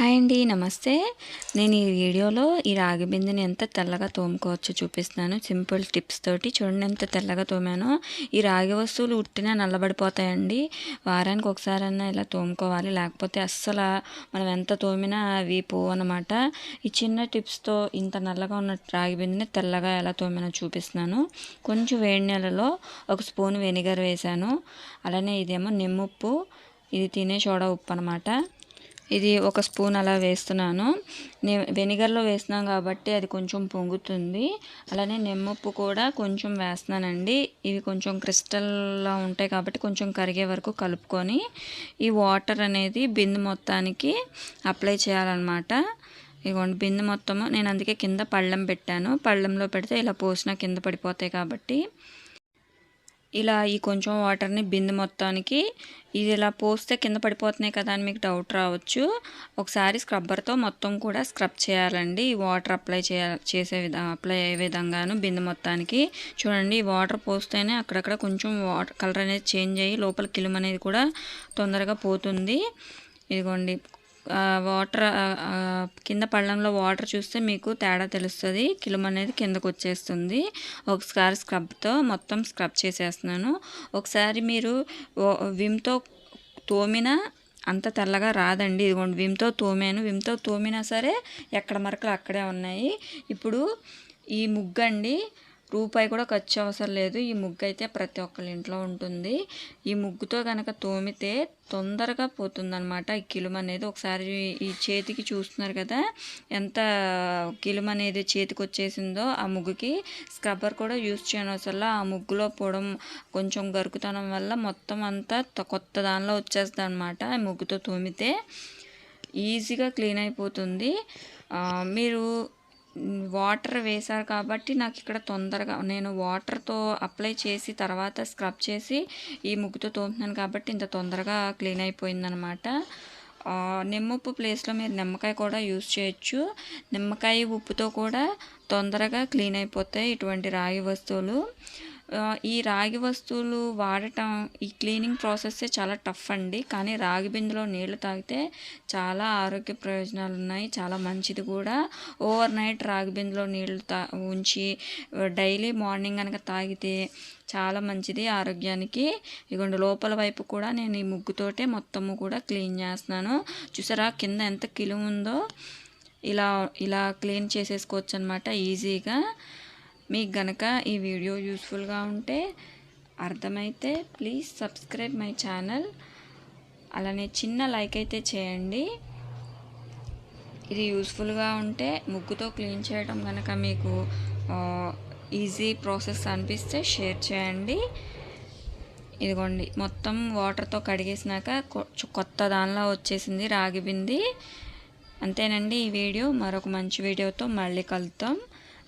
Hi అండి నమస్తే. నేను ఈ వీడియోలో ఈ రాగి బిందెని ఎంత తెల్లగా తోముకోవచ్చో చూపిస్తున్నాను. సింపుల్ టిప్స్ తోటి చూడండి ఎంత తెల్లగా తోమానో. ఈ రాగి వస్తువులు ఉట్టినా నల్లబడిపోతాయండి. వారానికి ఒకసారన్నా ఇలా తోముకోవాలి. లేకపోతే అస్సలు మనం ఎంత తోమినా అవి పోవు అనమాట ఈ చిన్న టిప్స్తో ఇంత నల్లగా ఉన్న రాగి బిందెని తెల్లగా ఎలా తోమినో చూపిస్తున్నాను. కొంచెం వేడి నెలలో ఒక స్పూన్ వెనిగర్ వేశాను. అలానే ఇదేమో నిమ్ముప్పు. ఇది తినే సోడా ఉప్పు అనమాట ఇది ఒక స్పూన్ అలా వేస్తున్నాను. నేను వెనిగర్లో వేస్తున్నాం కాబట్టి అది కొంచెం పొంగుతుంది. అలానే నిమ్మప్పు కూడా కొంచెం వేస్తున్నానండి. ఇవి కొంచెం క్రిస్టల్లా ఉంటాయి కాబట్టి కొంచెం కరిగే వరకు కలుపుకొని ఈ వాటర్ అనేది బిందు మొత్తానికి అప్లై చేయాలన్నమాట. ఇదిగోండి బిందు మొత్తము నేను అందుకే కింద పళ్ళెం పెట్టాను. పళ్ళెంలో పెడితే ఇలా పోసినా కింద పడిపోతాయి కాబట్టి ఇలా ఈ కొంచెం వాటర్ని బిందె మొత్తానికి ఇది ఇలా పోస్తే కింద పడిపోతున్నాయి కదా అని మీకు డౌట్ రావచ్చు. ఒకసారి స్క్రబ్బర్తో మొత్తం కూడా స్క్రబ్ చేయాలండి. ఈ వాటర్ అప్లై చేయ చేసే విధ అప్లై అయ్యే విధంగాను బిందె మొత్తానికి. చూడండి ఈ వాటర్ పోస్తేనే అక్కడక్కడ కొంచెం వాటర్ కలర్ అనేది చేంజ్ అయ్యి లోపల కిలుమ అనేది కూడా తొందరగా పోతుంది. ఇదిగోండి వాటర్ కింద పళ్ళంలో వాటర్ చూస్తే మీకు తేడా తెలుస్తుంది. కిలుమ అనేది కిందకు వచ్చేస్తుంది. ఒకసారి స్క్రబ్తో మొత్తం స్క్రబ్ చేసేస్తున్నాను. ఒకసారి మీరు విమ్తో తోమిన అంత తెల్లగా రాదండి. ఇదిగోండి విమ్తో తోమాను. విమ్తో తోమినా సరే ఎక్కడ మరకలు అక్కడే ఉన్నాయి. ఇప్పుడు ఈ ముగ్గండి రూపాయి కూడా ఖర్చు అవసరం లేదు. ఈ ముగ్గు అయితే ప్రతి ఒక్కరి ఇంట్లో ఉంటుంది. ఈ ముగ్గుతో కనుక తోమితే తొందరగా పోతుందనమాట ఈ కిలుమ అనేది ఒకసారి ఈ చేతికి చూస్తున్నారు కదా ఎంత కిలుమ అనేది చేతికి వచ్చేసిందో ఆ ముగ్గుకి స్క్రబ్బర్ కూడా యూస్ అసలు ఆ ముగ్గులో పోవడం కొంచెం గరుకుతనం వల్ల మొత్తం అంతా కొత్త దానిలో వచ్చేస్తుంది అనమాట ఆ ముగ్గుతో తోమితే. ఈజీగా క్లీన్ అయిపోతుంది. మీరు వాటర్ వేశారు కాబట్టి నాకు ఇక్కడ తొందరగా నేను వాటర్తో అప్లై చేసి తర్వాత స్క్రబ్ చేసి ఈ ముగ్గుతో తోముతున్నాను కాబట్టి ఇంత తొందరగా క్లీన్ అయిపోయిందనమాట. నిమ్మప్పు ప్లేస్లో మీరు నిమ్మకాయ కూడా యూస్ చేయొచ్చు. నిమ్మకాయ ఉప్పుతో కూడా తొందరగా క్లీన్ అయిపోతాయి ఇటువంటి రాగి వస్తువులు. ఈ రాగి వస్తువులు వాడటం ఈ క్లీనింగ్ ప్రాసెస్సే చాలా టఫ్ అండి. కానీ రాగి బిందులో నీళ్ళు తాగితే చాలా ఆరోగ్య ప్రయోజనాలు ఉన్నాయి. చాలా మంచిది కూడా. ఓవర్ నైట్ రాగి బిందులో నీళ్ళు తా ఉంచి డైలీ మార్నింగ్ కనుక తాగితే చాలా మంచిది ఆరోగ్యానికి. ఇగోండి లోపల వైపు కూడా నేను ఈ ముగ్గుతోటే మొత్తము కూడా క్లీన్ చేస్తున్నాను. చూసారా కింద ఎంత కిలు ఉందో? ఇలా ఇలా క్లీన్ చేసేసుకోవచ్చు అనమాట ఈజీగా. మీకు గనక ఈ వీడియో యూస్ఫుల్గా ఉంటే అర్థమైతే ప్లీజ్ సబ్స్క్రైబ్ మై ఛానల్. అలానే చిన్న లైక్ అయితే చేయండి. ఇది యూస్ఫుల్గా ఉంటే ముగ్గుతో క్లీన్ చేయడం కనుక మీకు ఈజీ ప్రాసెస్ అనిపిస్తే షేర్ చేయండి. ఇదిగోండి మొత్తం వాటర్తో కడిగేసినాక కొత్త దానిలో వచ్చేసింది రాగి బింది. అంతేనండి ఈ వీడియో. మరొక మంచి వీడియోతో మళ్ళీ కలుద్దాం.